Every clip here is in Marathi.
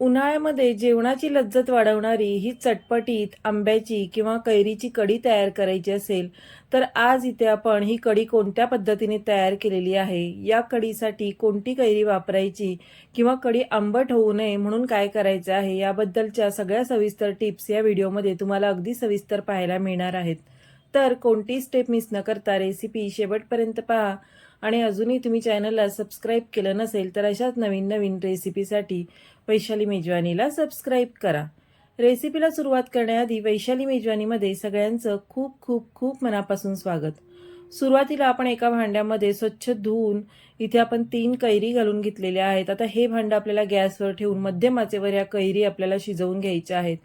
उन्हाळ्यामध्ये जेवणाची लज्जत वाढवणारी ही चटपटीत आंब्याची किंवा कैरीची कढी तयार करायची असेल तर आज इथे आपण ही कढी कोणत्या पद्धतीने तयार केलेली आहे? या कढीसाठी कोणती कैरी वापरायची किंवा कढी आंबट होऊ नये म्हणून काय करायचं आहे? याबद्दलच्या सगळ्या सविस्तर टिप्स या व्हिडिओमध्ये तुम्हाला अगदी सविस्तर पाहायला मिळणार आहेत. तर कोणती स्टेप मिस न करता रेसिपी शेवटपर्यंत पहा. आणि अजूनही तुम्ही चॅनलला सबस्क्राईब केलं नसेल तर अशाच नवीन नवीन रेसिपीसाठी वैशाली मेजवानीला सबस्क्राईब करा. रेसिपीला सुरुवात करण्याआधी वैशाली मेजवानीमध्ये सगळ्यांचं खूप खूप खूप मनापासून स्वागत. सुरुवातीला आपण एका भांड्यामध्ये स्वच्छ धुवून इथे आपण तीन कैरी घालून घेतलेल्या आहेत. आता हे भांडं आपल्याला गॅसवर ठेवून मध्यम आचेवर या कैरी आपल्याला शिजवून घ्यायच्या आहेत.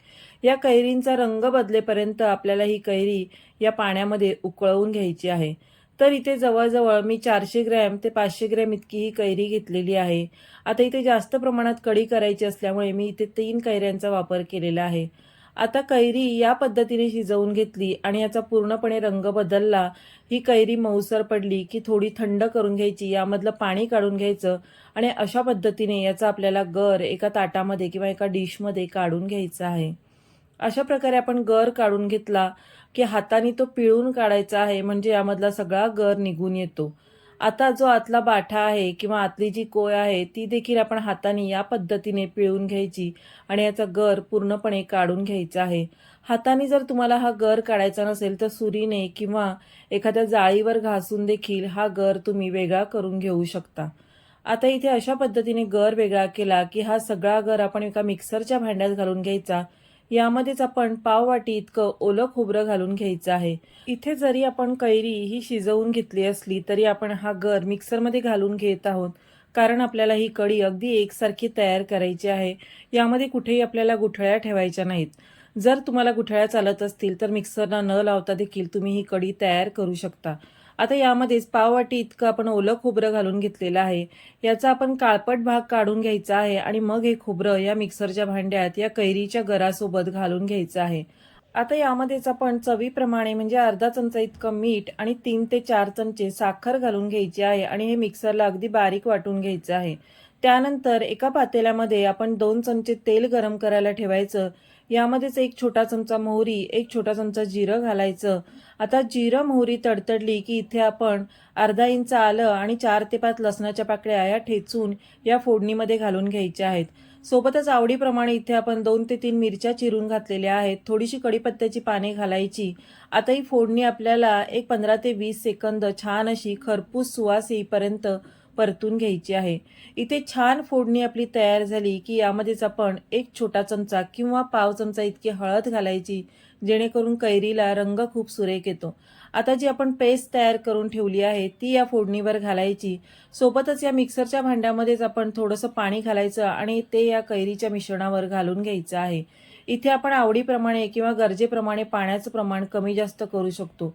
या कैरींचा रंग बदलेपर्यंत आपल्याला ही कैरी या पाण्यामध्ये उकळवून घ्यायची आहे. तर इथे जवळजवळ मी चारशे ग्रॅम ते पाचशे ग्रॅम इतकी ही कैरी घेतलेली आहे. आता इथे जास्त प्रमाणात कढी करायची असल्यामुळे मी इथे तीन कैऱ्यांचा वापर केलेला आहे. आता कैरी या पद्धतीने शिजवून घेतली आणि याचा पूर्णपणे रंग बदलला. ही कैरी मऊसर पडली की थोडी थंड करून घ्यायची यामधलं पाणी काढून घ्यायचं आणि अशा पद्धतीने याचा आपल्याला गर एका ताटामध्ये किंवा एका डिशमध्ये काढून घ्यायचा आहे. अशा प्रकारे आपण गर काढून घेतला की हाताने तो पिळून काढायचा आहे म्हणजे यामधला सगळा गर निघून येतो. आता जो आतला बाठा आहे किंवा आतली जी कोय आहे ती देखील आपण हाताने या पद्धतीने पिळून घ्यायची आणि याचा गर पूर्णपणे काढून घ्यायचा आहे. हाताने जर तुम्हाला हा गर काढायचा नसेल तर सुरीने किंवा एखाद्या जाळीवर घासून देखील हा गर तुम्ही वेगळा करून घेऊ शकता. आता इथे अशा पद्धतीने गर वेगळा केला की हा सगळा गर आपण एका मिक्सरच्या भांड्यात घालून घ्यायचा. यामध्येच आपण पाववाटी इतकं ओलं खोबरं घालून घ्यायचं आहे. इथे जरी आपण कैरी ही शिजवून घेतली असली तरी आपण हा गर मिक्सरमध्ये घालून घेत आहोत. कारण आपल्याला ही कढी अगदी एकसारखी तयार करायची आहे. यामध्ये कुठेही आपल्याला गुठळ्या ठेवायच्या नाहीत. जर तुम्हाला गुठळ्या चालत असतील तर मिक्सरला न लावता देखील तुम्ही ही कढी तयार करू शकता. आता यामध्येच पाववाटी इतकं आपण ओलं खोबरं घालून घेतलेलं आहे. याचा आपण काळपट भाग काढून घ्यायचा आहे आणि मग हे खोबरं या मिक्सरच्या भांड्यात या कैरीच्या गरासोबत घालून घ्यायचं आहे. आता यामध्येच आपण चवीप्रमाणे म्हणजे अर्धा चमचा इतकं मीठ आणि तीन ते चार चमचे साखर घालून घ्यायची आहे आणि हे मिक्सरला अगदी बारीक वाटून घ्यायचं आहे. त्यानंतर एका पातेल्यामध्ये आपण दोन चमचे तेल गरम करायला ठेवायचं. यामध्येच एक छोटा चमचा मोहरी एक छोटा चमचा जिरं घालायचं. आता जिरं मोहरी तडतडली की इथे आपण अर्धा इंच आलं आणि चार ते पाच लसणाच्या पाकळ्या या ठेचून या फोडणीमध्ये घालून घ्यायच्या आहेत. सोबतच आवडीप्रमाणे इथे आपण दोन ते तीन मिरच्या चिरून घातलेल्या आहेत. थोडीशी कढीपत्त्याची पाने घालायची. आता ही फोडणी आपल्याला एक पंधरा ते वीस सेकंद छान अशी खरपूस सुवास येईपर्यंत परतून घ्यायची आहे. इथे छान फोडणी आपली तयार झाली की यामध्येच आपण एक छोटा चमचा किंवा पाव चमचा इतकी हळद घालायची जेणेकरून कैरीला रंग खूप सुरेख येतो. आता जी आपण पेस्ट तयार करून ठेवली आहे ती या फोडणीवर घालायची. सोबतच या मिक्सरच्या भांड्यामध्येच आपण थोडंसं पाणी घालायचं आणि ते या कैरीच्या मिश्रणावर घालून घ्यायचं आहे. इथे आपण आवडीप्रमाणे किंवा गरजेप्रमाणे पाण्याचं प्रमाण कमी जास्त करू शकतो.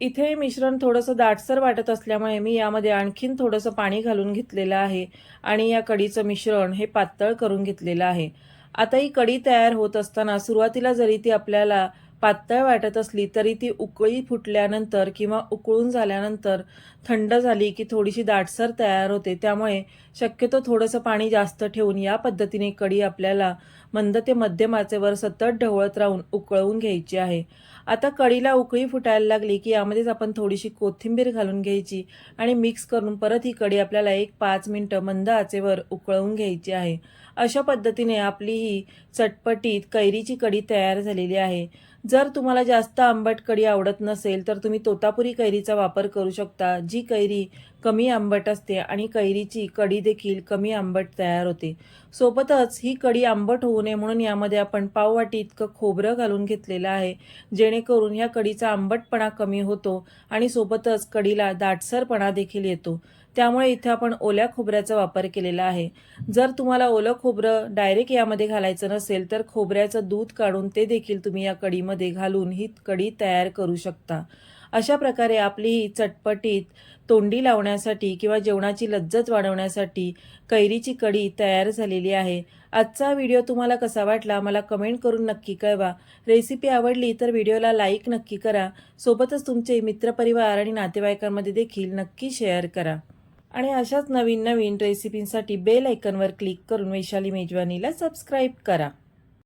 इथे हे मिश्रण थोडंसं दाटसर वाटत असल्यामुळे मी यामध्ये आणखीन थोडंसं पाणी घालून घेतलेलं आहे आणि या कढीचं मिश्रण हे पातळ करून घेतलेलं आहे. आता ही कढी तयार होत असताना सुरुवातीला जरी ती आपल्याला पातळ वाटत असली तरी ती उकळी फुटल्यानंतर किंवा उकळून झाल्यानंतर थंड झाली की थोडीशी दाटसर तयार होते. त्यामुळे शक्यतो थोडंसं पाणी जास्त ठेवून या पद्धतीने कढी आपल्याला मंद ते मध्यम आचेवर सतत ढवळत राहून उकळवून घ्यायची आहे. आता कढीला उकळी फुटायला लागली की यामध्येच आपण थोडीशी कोथिंबीर घालून घ्यायची आणि मिक्स करून परत ही कढी आपल्याला एक पाच मिनटं मंद आचेवर उकळवून घ्यायची आहे. अशा पद्धतीने आपली ही चटपटीत कैरीची कढी तयार झालेली आहे. जर तुम्हाला जास्त आंबट कढी आवडत नसेल तर तुम्ही तोतापुरी कैरीचा वापर करू शकता जी कैरी कमी आंबट असते आणि कैरीची कढी देखील कमी आंबट तयार होते. सोबतच ही कढी आंबट होऊ नये म्हणून यामध्ये आपण पाववाटी इतकं खोबरं घालून घेतलेलं आहे जेणेकरून ह्या कढीचा आंबटपणा कमी होतो आणि सोबतच कढीला दाटसरपणा देखील येतो. त्यामुळे इथे आपण ओल्या खोबऱ्याचा वापर केलेला आहे. जर तुम्हाला ओलं खोबरं डायरेक्ट यामध्ये घालायचं नसेल तर खोबऱ्याचं दूध काढून ते देखील तुम्ही या कढीमध्ये घालून ही कढी तयार करू शकता. अशा प्रकारे आपली ही चटपटीत तोंडी लावण्यासाठी किंवा जेवणाची लज्जत वाढवण्यासाठी कैरीची कढी तयार झालेली आहे. आजचा व्हिडिओ तुम्हाला कसा वाटला मला कमेंट करून नक्की कळवा. रेसिपी आवडली तर व्हिडिओला लाईक नक्की करा. सोबतच तुमचे मित्रपरिवार आणि नातेवाईकांमध्ये देखील नक्की शेअर करा. आणि अशाच नवीन नवीन रेसिपींसाठी बेल ऐकनवर क्लिक करून वैशाली मेजवानीला सबस्क्राईब करा.